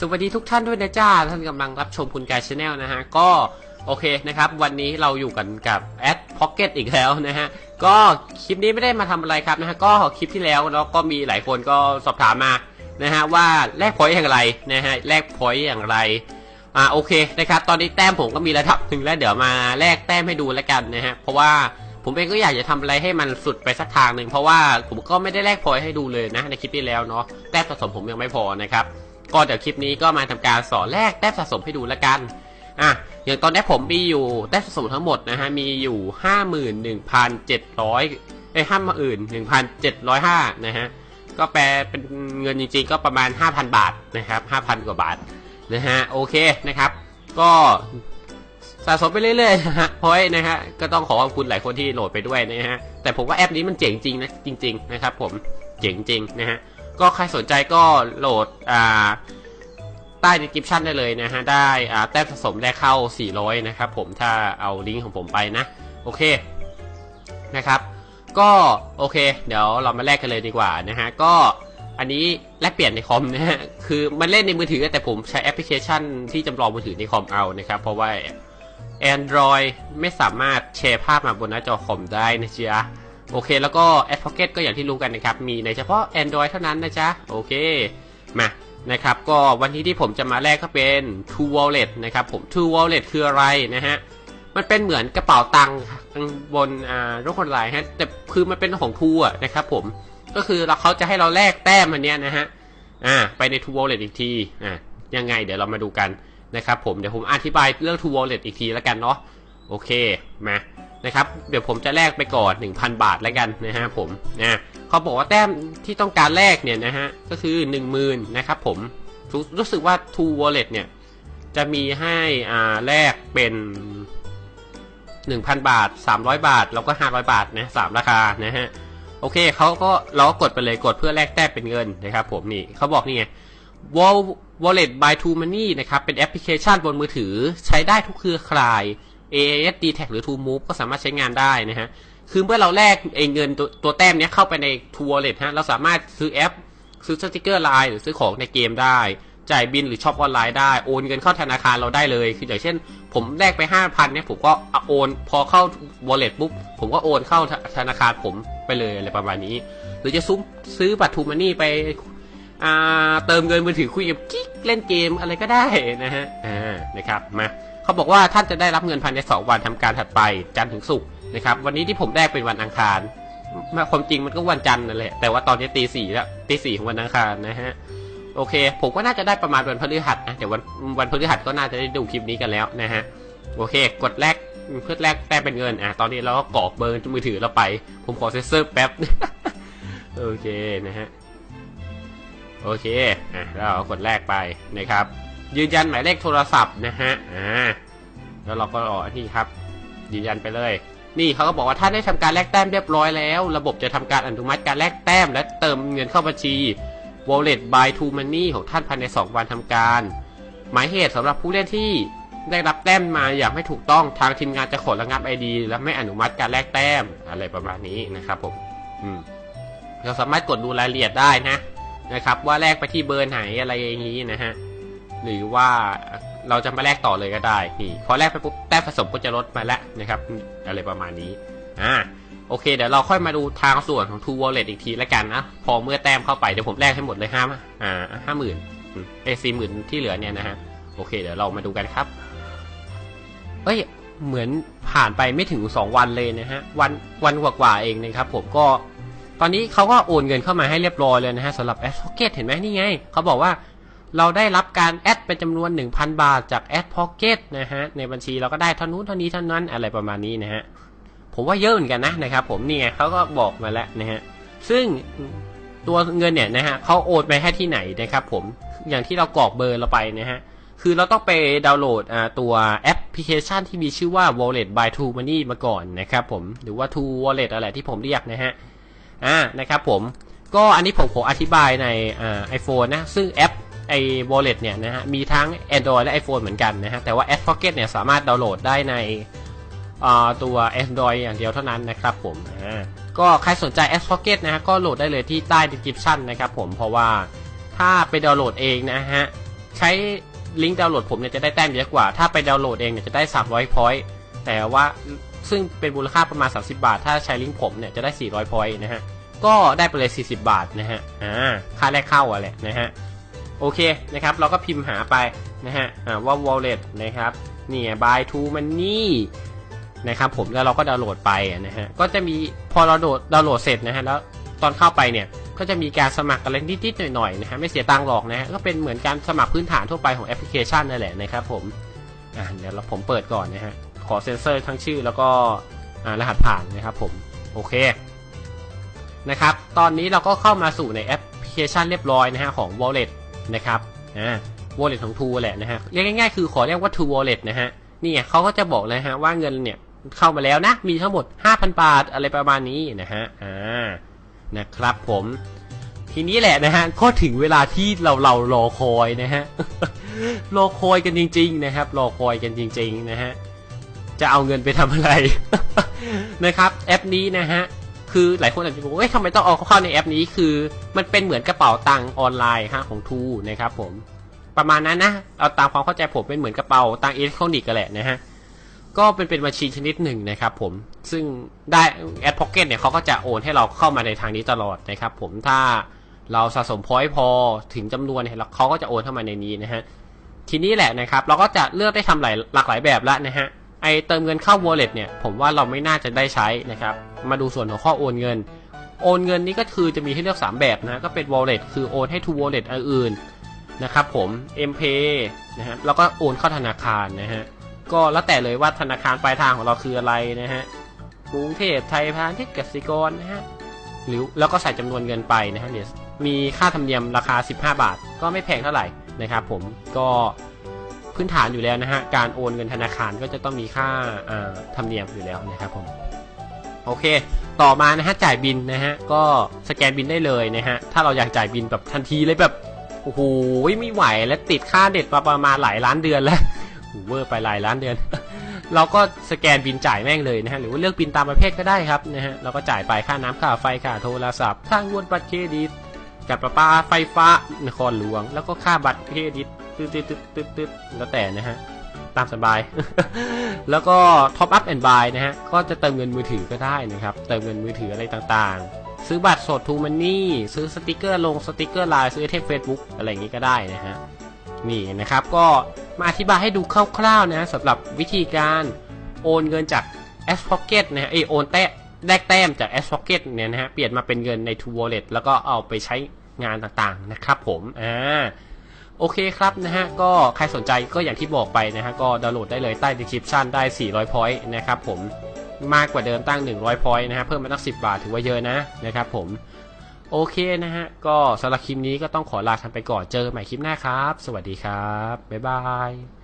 สวัสดีทุกท่านด้วยนะจ้า ท่านกำลังรับชมคุณกายชาแนลนะฮะ ก็โอเคนะครับ วันนี้เราอยู่กันกับแอดพ็อกเก็ตอีกแล้วนะฮะ ก็คลิปนี้ไม่ได้มาทำอะไรครับนะฮะ ก็คลิปที่แล้วเนาะก็มีหลายคนก็สอบถามมานะฮะว่าแลกพอยต์อย่างไรนะฮะแลกพอยต์อย่างไรอ่าโอเคนะครับ ตอนนี้แต้มผมก็มีระดับหนึ่งแล้วเดี๋ยวมาแลกแต้มให้ดูแล้วกันนะฮะเพราะว่าผมเองก็อยากจะทำอะไรให้มันสุดไปสักทางหนึ่งเพราะว่าผมก็ไม่ได้แลกพอยต์ให้ดูเลยนะในคลิปที่แล้วเนาะแต้มสะสมผมยังไม่พอนะครับ ก็เดี๋ยวคลิปนี้ก็มาทำการสอนแลกแต้มสะสมให้ดูล้วกันอะอย่างตอนนี้ผมมีอยู่แต้มสะสมทั้งหมดนะฮะมีอยู่ห้าหมื่นหนึ่งพันเจ็ดร้อยเอ้ห้าหมื่นหนึ่งพันเจ็ดร้อยห้านะฮะก็แปลเป็นเงินจริงๆก็ประมาณ 5,000 บาทนะครับ5,000 กว่าบาทนะฮะโอเคนะครับ ก็สะสมไปเรื่อยๆนะฮะเพราะนะฮะก็ต้องขอขอบคุณหลายคนที่โหลดไปด้วยนะฮะแต่ผมว่าแอปนี้มันเจ๋งจริงนะจริง ๆ นะครับ ผมเจ๋งจริงนะฮะ ก็ใครสนใจก็โหลดอ่าใต้ description ได้เลยนะฮะ ได้อ่าแต้มสะสมได้เข้า 400 นะครับผมถ้าเอาลิงก์ของผมไปนะ โอเคนะครับ ก็โอเค เดี๋ยวเรามาแลกกันเลยดีกว่านะฮะ ก็อันนี้แลกเปลี่ยนในคอมนะฮะ คือมันเล่นในมือถือแต่ผมใช้แอปพลิเคชันที่จำลองมือถือในคอมเอานะครับ เพราะว่า Android ไม่สามารถแชร์ภาพมาบนหน้าจอคอมได้นะจ๊ะ โอเค แล้วก็ a d Pocket ก็อย่างที่รู้กันนะครับ มีในเฉพาะ Android เท่านั้นนะจ๊ะ โอเค มานะครับ ก็วันนี้ที่ผมจะมาแลกก็เป็น True Wallet นะครับผม True Wallet คืออะไรนะฮะ มันเป็นเหมือนกระเป๋าตังค์บนอ่าโลกออนไลน์ฮะ แต่คือมันเป็นของทูอะนะครับผม ก็คือเราเขาจะให้เราแลกแต้มอันเนี้ยนะฮะ อ่า ไปใน True Wallet อีกที อ่า ยังไงเดี๋ยวเรามาดูกันนะครับผม เดี๋ยวผมอธิบายเรื่อง True Wallet อีกทีแล้วกันเนาะ โอเค มา นะครับเดี๋ยวผมจะแลกไปก่อน 1,000 บาทแล้วกันนะฮะผมนะเขาบอกว่าแต้มที่ต้องการแลกเนี่ยนะฮะก็คือ 10,000นะครับผมรู้รู้สึกว่า True Wallet เนี่ยจะมีให้อ่าแลกเป็น 1,000 บาท 300 บาท แล้วก็ 500 บาทนะสามราคานะฮะโอเคเขาก็เราก็กดไปเลยกดเพื่อแลกแต้มเป็นเงินนะครับผมนี่เขาบอกนี่ไง Wall Wallet by True Money นะครับเป็นแอปพลิเคชันบนมือถือใช้ได้ทุกเครือข่าย AAS d t a c หรือ True Move ก็สามารถใช้งานได้นะฮะ คือเมื่อเราแลกเองเงินตัวตัวแต้มเนี้ยเข้าไปใน True Wallet ฮะ เราสามารถซื้อแอป ซื้อสติกเกอร์ไลน์หรือซื้อของในเกมได้ จ่ายบินหรือช็อปออนไลน์ได้ โอนเงินเข้าธนาคารเราได้เลย คืออย่างเช่น ผมแลกไป 5,000เนี่ยผมก็โอน พอเข้า wallet ปุ๊บ ผมก็โอนเข้าธนาคารผมไปเลยอะไรประมาณนี้ หรือจะซุ้มซื้อบัตรทูมันนี่ไปเติมเงินมือถือคุยกับกิ๊กเล่นเกมอะไรก็ได้นะฮะ อ่า นะครับ มา เขาบอกว่าท่านจะได้รับเงินภายใน 2 วันทำการถัดไปจันทร์ถึงศุกร์นะครับ วันนี้ที่ผมแลกเป็นวันอังคารมาความจริงมันก็วันจันทร์นั่นแหละแต่ว่าตอนนี้ตีสี่แล้วตีสี่ของวันอังคารนะฮะโอเค ผมก็น่าจะได้ประมาณวันพฤหัสนะเดี๋ยววันวันพฤหัสก็น่าจะได้ดูคลิปนี้กันแล้วนะฮะโอเค กดแลกเพื่อแลกแต้เป็นเงินอะตอนนี้เราก็กรอกเบอร์มือถือเราไป ผมขอเซนเซอร์แป๊บโอเคนะฮะโอเคอะแล้วเรากดแลกไปนะครับ ยืนยันหมายเลขโทรศัพท์นะฮะ อ่า แล้วเราก็รอนี่ครับ ยืนยันไปเลย นี่เขาก็บอกว่าถ้าได้ทำการแลกแต้มเรียบร้อยแล้ว ระบบจะทำการอนุมัติการแลกแต้ม และเติมเงินเข้าบัญชี Wallet by True Money ของท่านภายใน 2 วันทำการ หมายเหตุสำหรับผู้เล่นที่ได้รับแต้มมาอย่างไม่ถูกต้องทางทีมงานจะขอระงับ ID และไม่อนุมัติการแลกแต้มอะไรประมาณนี้นะครับผม อืมเราสามารถกดดูรายละเอียดได้นะนะครับ ว่าแลกไปที่เบอร์ไหนอะไรอย่างนี้นะฮะ หรือว่าเราจะมาแลกต่อเลยก็ได้นี่พอแลกไปปุ๊บแต้มผสมก็จะลดมาแล้วนะครับอะไรประมาณนี้อ่าโอเคเดี๋ยวเราค่อยมาดูทางส่วนของ True Wallet อีกทีล้วกันนะ พอเมื่อแต้มเข้าไปเดี๋ยวผมแลกให้หมดเลยห้าอ่าห้าหมื่นเอสี่หมื่นที่เหลือเนี่ยนะฮะโอเคเดี๋ยวเรามาดูกันครับเอ้ยเหมือนผ่านไปไม่ถึงสองวันเลยนะฮะวันวันกว่าๆเองนะครับผมก็ตอนนี้เขาก็โอนเงินเข้ามาให้เรียบร้อยเลยนะฮะสำหรับ a d Pocket เห็นไหมนี่ไงเขาบอกว่า เราได้รับการแอดเป็นจำนวน 1,000 บาทจาก a d Pocket นะฮะ ในบัญชีเราก็ได้เท่านู้นเท่านี้เท่านั้นอะไรประมาณนี้นะฮะ ผมว่าเยอะเหมือนกันนะนะครับ ผมนี่ไงเขาก็บอกมาแล้วนะฮะ ซึ่งตัวเงินเนี่ยนะฮะเขาโอนไปให้ที่ไหนนะครับผม อย่างที่เรากรอกเบอร์เราไปนะฮะ คือเราต้องไปดาวน์โหลดอ่าตัวแอปพลิเคชันที่มีชื่อว่า Wallet by True Money มาก่อนนะครับผม หรือว่า True Wallet อะไรที่ผมเรียกนะฮะ อ่า นะครับผม ก็อันนี้ผมขออธิบายในอ่า iPhone นะ ซึ่งแอป ไอ้ Wallet เนี่ยนะฮะมีทั้ง Android และ iPhone เหมือนกันนะฮะแต่ว่า Ad Pocket เนี่ยสามารถดาวน์โหลดได้ในตัว Android อย่างเดียวเท่านั้นนะครับผมก็ใครสนใจ Ad Pocket นะฮะก็โหลดได้เลยที่ใต้ description นะครับผมเพราะว่าถ้าไปดาวน์โหลดเองนะฮะใช้ลิงก์ดาวน์โหลดผมเนี่ยจะได้แต้มเยอะกว่า ถ้าไปดาวน์โหลดเองเนี่ยจะได้ 300พอยต์แต่ว่าซึ่งเป็นมูลค่าประมาณ 30 บาท ถ้าใช้ลิงก์ผมเนี่ยจะได้ 400พอยต์นะฮะก็ได้ไปเลย 40 บาทนะฮะอ่าค่าแรกเข้าอะแหละนะฮะ โอเคนะครับเราก็พิมพ์หาไปนะฮะว่า wallet นะครับเนี่ย buy to money นะครับผมแล้วเราก็ดาวน์โหลดไปนะฮะก็จะมีพอเราโหลดดาวน์โหลดเสร็จนะฮะแล้วตอนเข้าไปเนี่ยก็จะมีการสมัครอะไรนิดๆหน่อยๆนะฮะไม่เสียตังค์หรอกนะฮะก็เป็นเหมือนการสมัครพื้นฐานทั่วไปของแอปพลิเคชันนั่นแหละนะครับผมอ่าเดี๋ยวเราผมเปิดก่อนนะฮะขอเซ็นเซอร์ทั้งชื่อแล้วก็อ่ารหัสผ่านนะครับผมโอเคนะครับตอนนี้เราก็เข้ามาสู่ในแอปพลิเคชันเรียบร้อยนะฮะของ Wallet นะครับอ่า Wallet ของ True แหละนะฮะเรียกง่ายๆคือขอเรียกว่า True Wallet นะฮะนี่เขาก็จะบอกเลยฮะว่าเงินเนี่ยเข้ามาแล้วนะ มีทั้งหมด 5,000 บาทอะไรประมาณนี้นะฮะอ่านะครับผมทีนี้แหละนะฮะก็ถึงเวลาที่เราเรารอคอยนะฮะรอคอยกันจริง ๆ นะครับ รอคอยกันจริง ๆ นะฮะจะเอาเงินไปทำอะไรนะครับ แอปนี้นะฮะ คือหลายคนอาจจะบอกว่าเอ้ยทำไมต้องเอาเข้าในแอปนี้คือ มันเป็นเหมือนกระเป๋าตังค์ออนไลน์ฮะของทูนะครับผมประมาณนั้นนะเอาตามความเข้าใจผมเป็นเหมือนกระเป๋าตังค์อิเล็กทรอนิกส์กันแหละนะฮะก็เป็นเป็นบัญชีชนิดหนึ่งนะครับผมซึ่งได้แอดพ็อกเก็ตเนี่ยเขาก็จะโอนให้เราเข้ามาในทางนี้ตลอดนะครับผมถ้าเราสะสมพอยต์พอถึงจำนวนเนี่ยเขาก็จะโอนเข้ามาในนี้นะฮะทีนี้แหละนะครับเราก็จะเลือกได้ทำหลายหลากหลายแบบล้วนะฮะไอเติมเงินเข้า wallet เนี่ยผมว่าเราไม่น่าจะได้ใช้นะครับ มาดูส่วนของข้อโอนเงิน โอนเงินนี่ก็คือจะมีให้เลือก 3 แบบนะก็เป็น wallet คือโอนให้ to wallet อันอื่นนะครับผม MPay นะฮะแล้วก็โอนเข้าธนาคารนะฮะก็แล้วแต่เลยว่าธนาคารปลายทางของเราคืออะไรนะฮะกรุงเทพไทยพาณิชย์กสิกรนะฮะหรือแล้วก็ใส่จำนวนเงินไปนะฮะเดี๋ยมีค่าธรรมเนียมราคา 15 บาท ก็ไม่แพงเท่าไหร่นะครับผมก็พื้นฐานอยู่แล้วนะฮะการโอนเงินธนาคารก็จะต้องมีค่าธรรมเนียมอยู่แล้วนะครับผม โอเค ต่อมานะฮะจ่ายบินนะฮะก็สแกนบินได้เลยนะฮะถ้าเราอยากจ่ายบินแบบทันทีเลยแบบโอ้โหไม่ไหวแล้วติดค่าเด็ดมาประมาณหลายล้านเดือนแล้วโอ้โหเวอร์ไปหลายล้านเดือน เราก็สแกนบินจ่ายแม่งเลยนะฮะหรือว่าเลือกบินตามประเภทก็ได้ครับนะฮะเราก็จ่ายไปค่าน้ำค่าไฟค่าโทรศัพท์ค่างวดบัตรเครดิตกับประปาไฟฟ้านครหลวง แล้วก็ค่าบัตรเครดิตติดตึ๊ดตึ๊ดตึ๊ดตึ๊ดแล้วแต่นะฮะ ตามสบาย แล้วก็ Top Up and Buy นะฮะ ก็จะเติมเงินมือถือก็ได้นะครับ เติมเงินมือถืออะไรต่างๆ ซื้อบัตรสดทูมันนี่ ซื้อสติกเกอร์ลงสติกเกอร์ไลน์ซื้อเทปเฟซบุ๊กอะไรอย่างนี้ก็ได้นะฮะ นี่นะครับก็มาอธิบายให้ดูคร่าวๆนะฮะสำหรับวิธีการโอนเงินจาก S Pocket นะฮะเอโอนแต้แลกแต้มจาก S Pocket เนี่ยนะฮะเปลี่ยนมาเป็นเงินใน True Wallet แล้วก็เอาไปใช้งานต่างๆนะครับผม อ่า โอเคครับนะฮะก็ใครสนใจก็อย่างที่บอกไปนะฮะก็ดาวน์โหลดได้เลยใต้ description ได้ 400 point นะครับผมมากกว่าเดิมตั้ง 100 point นะฮะเพิ่มมาตั้ง 10 บาทถือว่าเยอะนะนะครับผมโอเคนะฮะก็สำหรับคลิปนี้ก็ต้องขอลากันไปก่อนเจอกันใหม่คลิปหน้าครับ สวัสดีครับ บ๊ายบาย